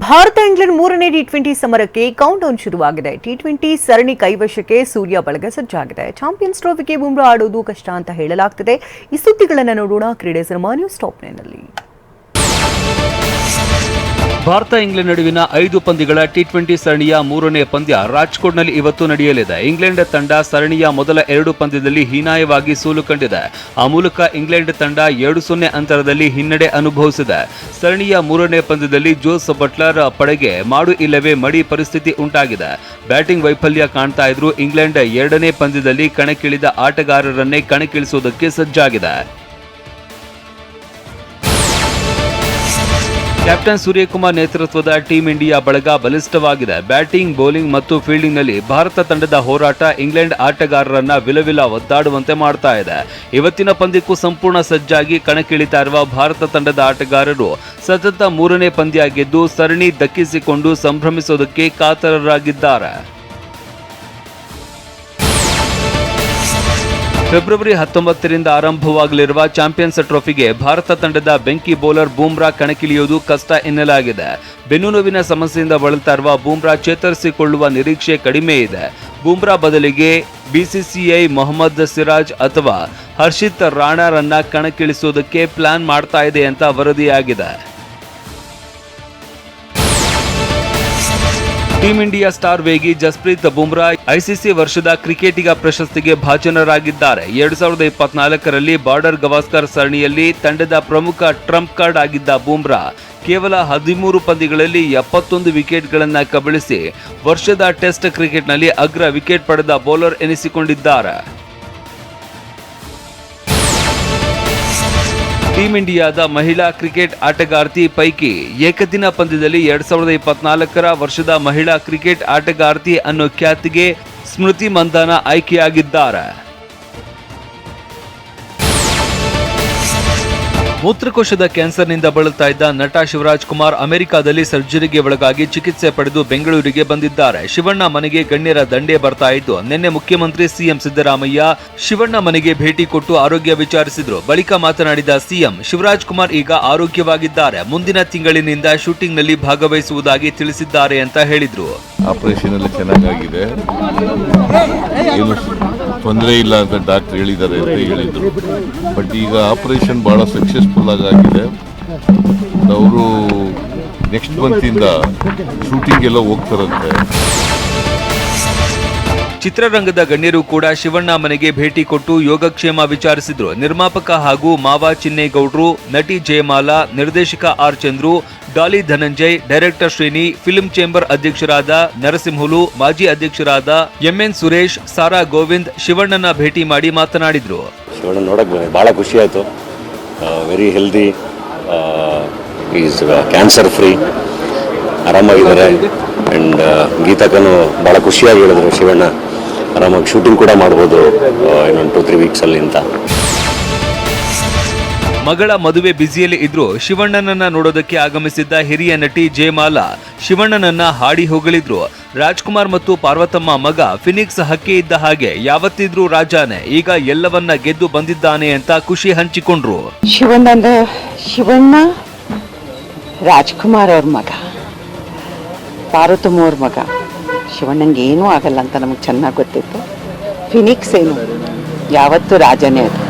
Bharat England ಮೂರನೇ T twenty ಸಮರಕ್ಕೆ countdown ಶುರುವಾಗಿದೆ. ಟಿ ಟ್ವೆಂಟಿ ಸರಣಿ ಕೈವಶಕ್ಕೆ ಸೂರ್ಯ ಬಳಗ ಸಜ್ಜಾಗಿದೆ. ಚಾಂಪಿಯನ್ಸ್ ಟ್ರೋಫಿಗೆ ಬುಮ್ರಾ ಆಡೋದು ಕಷ್ಟ ಅಂತ ಹೇಳಲಾಗ್ತಿದೆ. ಈ ಸುದ್ದಿಗಳನ್ನು ನೋಡೋಣ. ಕ್ರೀಡೆ ಸಿನಿಮಾ ನ್ಯೂಸ್ ಟಾಪ್ನಲ್ಲಿ ಭಾರತ ಇಂಗ್ಲೆಂಡ್ ನಡುವಿನ ಐದು ಪಂದ್ಯಗಳ ಟಿ ಟ್ವೆಂಟಿ ಸರಣಿಯ ಮೂರನೇ ಪಂದ್ಯ ರಾಜ್ಕೋಟ್ನಲ್ಲಿ ಇವತ್ತು ನಡೆಯಲಿದೆ. ಇಂಗ್ಲೆಂಡ್ ತಂಡ ಸರಣಿಯ ಮೊದಲ ಎರಡು ಪಂದ್ಯದಲ್ಲಿ ಹೀನಾಯವಾಗಿ ಸೋಲು ಕಂಡಿದೆ. ಆ ಮೂಲಕ ಇಂಗ್ಲೆಂಡ್ ತಂಡ ಎರಡು ಸೊನ್ನೆ ಅಂತರದಲ್ಲಿ ಹಿನ್ನಡೆ ಅನುಭವಿಸಿದೆ. ಸರಣಿಯ ಮೂರನೇ ಪಂದ್ಯದಲ್ಲಿ ಜೋಸ್ ಬಟ್ಲರ್ ಪಡೆಗೆ ಮಾಡು ಇಲ್ಲವೇ ಮಡಿ ಪರಿಸ್ಥಿತಿ ಉಂಟಾಗಿದೆ. ಬ್ಯಾಟಿಂಗ್ ವೈಫಲ್ಯ ಕಾಣ್ತಾ ಇದ್ರು ಇಂಗ್ಲೆಂಡ್ ಎರಡನೇ ಪಂದ್ಯದಲ್ಲಿ ಕಣಕ್ಕಿಳಿದ ಆಟಗಾರರನ್ನೇ ಕಣಕ್ಕಿಳಿಸುವುದಕ್ಕೆ ಸಜ್ಜಾಗಿದೆ. ಕ್ಯಾಪ್ಟನ್ ಸೂರ್ಯಕುಮಾರ್ ನೇತೃತ್ವದ ಟೀಂ ಇಂಡಿಯಾ ಬಳಗ ಬಲಿಷ್ಠವಾಗಿದೆ. ಬ್ಯಾಟಿಂಗ್, ಬೌಲಿಂಗ್ ಮತ್ತು ಫೀಲ್ಡಿಂಗ್ನಲ್ಲಿ ಭಾರತ ತಂಡದ ಹೋರಾಟ ಇಂಗ್ಲೆಂಡ್ ಆಟಗಾರರನ್ನ ವಿಲವಿಲ ಒದ್ದಾಡುವಂತೆ ಮಾಡ್ತಾ ಇದೆ. ಇವತ್ತಿನ ಪಂದ್ಯಕ್ಕೂ ಸಂಪೂರ್ಣ ಸಜ್ಜಾಗಿ ಕಣಕ್ಕಿಳಿತಾ ಇರುವ ಭಾರತ ತಂಡದ ಆಟಗಾರರು ಸತತ ಮೂರನೇ ಪಂದ್ಯ ಗೆದ್ದು ಸರಣಿ ದಕ್ಕಿಸಿಕೊಂಡು ಸಂಭ್ರಮಿಸೋದಕ್ಕೆ ಕಾತರರಾಗಿದ್ದಾರೆ. ಫೆಬ್ರವರಿ ಹತ್ತೊಂಬತ್ತರಿಂದ ಆರಂಭವಾಗಲಿರುವ ಚಾಂಪಿಯನ್ಸ್ ಟ್ರೋಫಿಗೆ ಭಾರತ ತಂಡದ ಬೆಂಕಿ ಬೌಲರ್ ಬೂಮ್ರಾ ಕಣಕ್ಕಿಳಿಯುವುದು ಕಷ್ಟ ಎನ್ನಲಾಗಿದೆ. ಬೆನ್ನು ನೋವಿನ ಸಮಸ್ಯೆಯಿಂದ ಬಳಲ್ತಾ ಇರುವ ಬೂಮ್ರಾ ಚೇತರಿಸಿಕೊಳ್ಳುವ ನಿರೀಕ್ಷೆ ಕಡಿಮೆ ಇದೆ. ಬೂಮ್ರಾ ಬದಲಿಗೆ ಬಿಸಿಸಿಐ ಮೊಹಮ್ಮದ್ ಸಿರಾಜ್ ಅಥವಾ ಹರ್ಷಿತ್ ರಾಣಾರನ್ನ ಕಣಕ್ಕಿಳಿಸುವುದಕ್ಕೆ ಪ್ಲಾನ್ ಮಾಡ್ತಾ ಇದೆ ಅಂತ ವರದಿಯಾಗಿದೆ. ಟೀಂ ಇಂಡಿಯಾ ಸ್ಟಾರ್ ವೇಗಿ ಜಸ್ಪ್ರೀತ್ ಬುಮ್ರಾ ಐಸಿಸಿ ವರ್ಷದ ಕ್ರಿಕೆಟಿಗ ಪ್ರಶಸ್ತಿಗೆ ಭಾಜನರಾಗಿದ್ದಾರೆ. ಎರಡ್ ಸಾವಿರದ ಇಪ್ಪತ್ನಾಲ್ಕರಲ್ಲಿ ಬಾರ್ಡರ್ ಗವಾಸ್ಕರ್ ಸರಣಿಯಲ್ಲಿ ತಂಡದ ಪ್ರಮುಖ ಟ್ರಂಪ್ ಕಾರ್ಡ್ ಆಗಿದ್ದ ಬುಮ್ರಾ ಕೇವಲ ಹದಿಮೂರು ಪಂದ್ಯಗಳಲ್ಲಿ ಎಪ್ಪತ್ತೊಂದು ವಿಕೆಟ್ಗಳನ್ನು ಕಬಳಿಸಿ ವರ್ಷದ ಟೆಸ್ಟ್ ಕ್ರಿಕೆಟ್ನಲ್ಲಿ ಅಗ್ರ ವಿಕೆಟ್ ಪಡೆದ ಬೌಲರ್ ಎನಿಸಿಕೊಂಡಿದ್ದಾರೆ. ಟೀಂ ಇಂಡಿಯಾದ ಮಹಿಳಾ ಕ್ರಿಕೆಟ್ ಆಟಗಾರ್ತಿ ಪೈಕಿ ಏಕದಿನ ಪಂದ್ಯದಲ್ಲಿ ಎರಡ್ ಸಾವಿರದ ಇಪ್ಪತ್ನಾಲ್ಕರ ವರ್ಷದ ಮಹಿಳಾ ಕ್ರಿಕೆಟ್ ಆಟಗಾರ್ತಿ ಅನ್ನೋ ಖ್ಯಾತಿಗೆ ಸ್ಮೃತಿ ಮಂದಾನ ಆಯ್ಕೆಯಾಗಿದ್ದಾರೆ. ಮೂತ್ರಕೋಶದ ಕ್ಯಾನ್ಸರ್ನಿಂದ ಬಳಲ್ತಾ ಇದ್ದ ನಟ ಶಿವರಾಜ್ ಕುಮಾರ್ ಅಮೆರಿಕಾದಲ್ಲಿ ಸರ್ಜರಿಗೆ ಒಳಗಾಗಿ ಚಿಕಿತ್ಸೆ ಪಡೆದು ಬೆಂಗಳೂರಿಗೆ ಬಂದಿದ್ದಾರೆ. ಶಿವಣ್ಣ ಮನೆಗೆ ಗಣ್ಯರ ದಂಡೆ ಬರ್ತಾ ಇದ್ದು, ನಿನ್ನೆ ಮುಖ್ಯಮಂತ್ರಿ ಸಿಎಂ ಸಿದ್ದರಾಮಯ್ಯ ಶಿವಣ್ಣ ಮನೆಗೆ ಭೇಟಿ ಕೊಟ್ಟು ಆರೋಗ್ಯ ವಿಚಾರಿಸಿದ್ರು. ಬಳಿಕ ಮಾತನಾಡಿದ ಸಿಎಂ, ಶಿವರಾಜ್ ಕುಮಾರ್ ಈಗ ಆರೋಗ್ಯವಾಗಿದ್ದಾರೆ. ಮುಂದಿನ ತಿಂಗಳಿನಿಂದ ಶೂಟಿಂಗ್ನಲ್ಲಿ ಭಾಗವಹಿಸುವುದಾಗಿ ತಿಳಿಸಿದ್ದಾರೆ ಅಂತ ಹೇಳಿದ್ರು. ತೊಂದರೆ ಇಲ್ಲ ಅಂತ ಡಾಕ್ಟರ್ ಹೇಳಿದ್ದಾರೆ ಅಂತ ಹೇಳಿದರು. ಬಟ್ ಈಗ ಆಪರೇಷನ್ ಭಾಳ ಸಕ್ಸಸ್ಫುಲ್ ಆಗಿದೆ. ಅವರು ನೆಕ್ಸ್ಟ್ ಮಂತಿಂದ ಶೂಟಿಂಗ್ ಎಲ್ಲ ಹೋಗ್ತಾರಂತೆ. ಚಿತ್ರರಂಗದ ಗಣ್ಯರು ಕೂಡ ಶಿವಣ್ಣ ಮನೆಗೆ ಭೇಟಿ ಕೊಟ್ಟು ಯೋಗಕ್ಷೇಮ ವಿಚಾರಿಸಿದ್ರು. ನಿರ್ಮಾಪಕ ಹಾಗೂ ಮಾವ ಚಿನ್ನೇಗೌಡ್ರು, ನಟಿ ಜಯಮಾಲಾ, ನಿರ್ದೇಶಕ R Chandru, Daali Dhananjay, director Shreni, film chamber ಅಧ್ಯಕ್ಷರಾದ ನರಸಿಂಹುಲು, ಮಾಜಿ ಅಧ್ಯಕ್ಷರಾದ ಎಂಎನ್ ಸುರೇಶ್, ಸಾರಾ ಗೋವಿಂದ್ ಶಿವಣ್ಣನ ಭೇಟಿ ಮಾಡಿ ಮಾತನಾಡಿದ್ರು. ಶಿವಣ್ಣ ನೋಡಕ್ಕೆ ಬಹಳ ಖುಷಿ ಆಯಿತು. Very healthy is cancer free ಆರಾಮಾಗಿದ್ದಾರೆ. And ಗೀತಕ್ಕನು ಭಾಳ ಖುಷಿಯಾಗಿ ಹೇಳಿದ್ರು ಶಿವಣ್ಣ. ಆರಾಮಾಗಿ ಶೂಟಿಂಗ್ ಕೂಡ ಮಾಡ್ಬೋದು ಇನ್ನೊಂದು ಟೂ ತ್ರೀ ವೀಕ್ಸಲ್ಲಿ ಅಂತ. ಮಗಳ ಮದುವೆ ಬ್ಯುಸಿಯಲ್ಲಿ ಇದ್ರು ಶಿವಣ್ಣನನ್ನ ನೋಡೋದಕ್ಕೆ ಆಗಮಿಸಿದ್ದ ಹಿರಿಯ ನಟಿ ಜಯಮಾಲಾ ಶಿವಣ್ಣನನ್ನ ಹಾಡಿ ಹೊಗಳಿದ್ರು. ರಾಜ್ಕುಮಾರ್ ಮತ್ತು ಪಾರ್ವತಮ್ಮ ಮಗ ಫಿನಿಕ್ಸ್ ಹಕ್ಕಿ ಇದ್ದ ಹಾಗೆ ಯಾವತ್ತಿದ್ರೂ ರಾಜಾನೆ ಈಗ ಎಲ್ಲವನ್ನ ಗೆದ್ದು ಬಂದಿದ್ದಾನೆ ಅಂತ ಖುಷಿ ಹಂಚಿಕೊಂಡ್ರು. ಶಿವಣ್ಣ ಶಿವಣ್ಣ ರಾಜ್ಕುಮಾರ್ ಅವ್ರ ಮಗ ಪಾರ್ವತಮ್ಮ ಅವ್ರ ಮಗ. ಶಿವಣ್ಣಂಗೆ ಏನೂ ಆಗಲ್ಲ ಅಂತ ನಮಗೆ ಚೆನ್ನಾಗಿ ಗೊತ್ತಿತ್ತು. ಫಿನಿಕ್ಸ್ ಏನು? ಯಾವತ್ತೂ ರಾಜನೇ ಅದು.